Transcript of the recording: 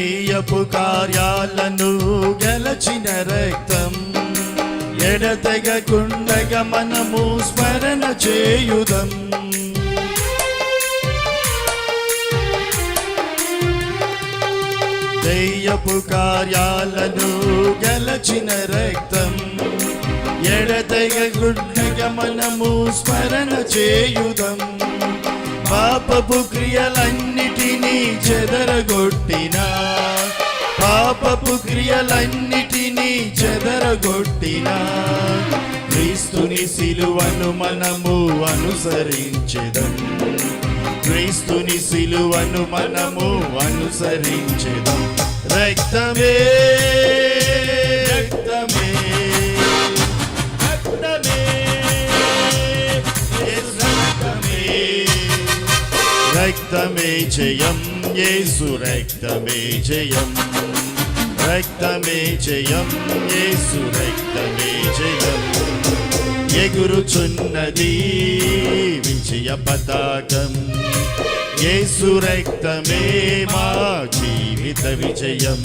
దెయ్యపు కార్యాలను గెలచిన రక్తం ఎడతెగకుండగా మనము స్మరణ చేయుదం. దయ్యపు కార్యాలను గెలచిన రక్తం ఎడతెగకుండగా మనము స్మరణ చేయుదం. పాపపు క్రియలన్నిటినీ చెదరగొట్టినా పాపపు క్రియలన్నిటినీ చెదరగొట్టిన క్రీస్తుని సిలువను మనము అనుసరించెదం. క్రీస్తుని సిలువను మనము అనుసరించెదం. రక్తమే రక్తమే రక్తమే రక్తమే. రక్తమే జయం యేసు రక్తమే జయం. రక్తమే జయం యేసు రక్తమే జయం ఎగురుచున్నది విజయ పతాకం యేసు రక్తమే మా జీవిత విజయం